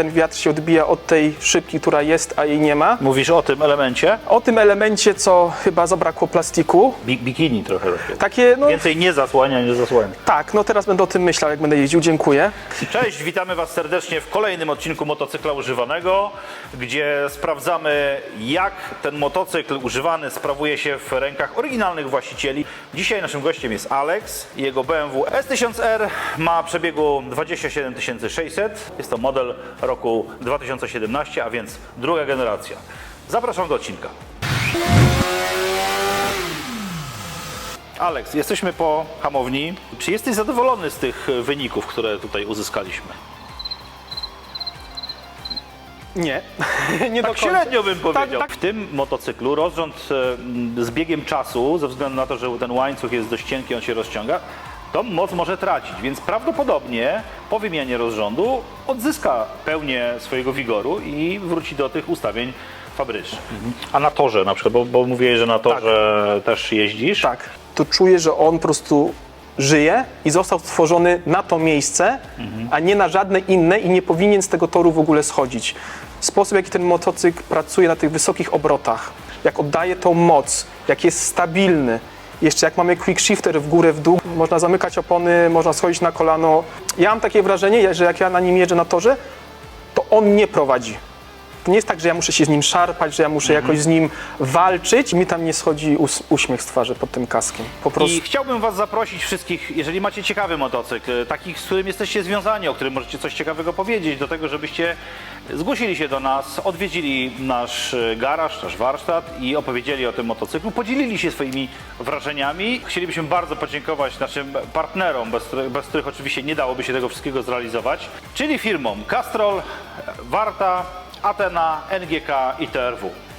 ten wiatr się odbija od tej szybki, która jest, a jej nie ma. Mówisz o tym elemencie? O tym elemencie, co chyba zabrakło plastiku. Bi- bikini trochę. Takie, no Więcej nie zasłania, nie zasłania. tak, no teraz będę o tym myślał, jak będę jeździł. Dziękuję. Cześć, witamy Was serdecznie w kolejnym odcinku motocykla używanego, gdzie sprawdzamy, jak ten motocykl używany sprawuje się w rękach oryginalnych właścicieli. Dzisiaj naszym gościem jest Alex. Jego BMW S1000R ma przebiegu 27 600. Jest to model roku 2017, a więc druga generacja. Zapraszam do odcinka. Alex, jesteśmy po hamowni. Czy jesteś zadowolony z tych wyników, które tutaj uzyskaliśmy? Nie, nie Tak do końca. średnio bym powiedział. tak. W tym motocyklu rozrząd e, z biegiem czasu, ze względu na to, że ten łańcuch jest dość cienki, on się rozciąga, tą moc może tracić, więc prawdopodobnie po wymianie rozrządu odzyska pełnię swojego wigoru i wróci do tych ustawień fabrycznych. A na torze na przykład, bo, bo mówiłeś, że na torze też jeździsz. Tak, to czuję, że on po prostu żyje i został stworzony na to miejsce, a nie na żadne inne i nie powinien z tego toru w ogóle schodzić. Sposób, w jaki ten motocykl pracuje na tych wysokich obrotach, jak oddaje tą moc, jak jest stabilny, jeszcze jak mamy quick shifter w górę, w dół, można zamykać opony, można schodzić na kolano. Ja mam takie wrażenie, że jak ja na nim jeżdżę na torze, to on nie prowadzi. To nie jest tak, że ja muszę się z nim szarpać, że ja muszę jakoś z nim walczyć i mi tam nie schodzi us- uśmiech z twarzy pod tym kaskiem. Po prostu. I chciałbym Was zaprosić wszystkich, jeżeli macie ciekawy motocykl, takich, z którym jesteście związani, o którym możecie coś ciekawego powiedzieć, do tego, żebyście zgłosili się do nas, odwiedzili nasz e, garaż, nasz warsztat i opowiedzieli o tym motocyklu, podzielili się swoimi wrażeniami. Chcielibyśmy bardzo podziękować naszym partnerom, bez, bez których oczywiście nie dałoby się tego wszystkiego zrealizować, czyli firmom Castrol, Warta, Atena, NGK i TRW.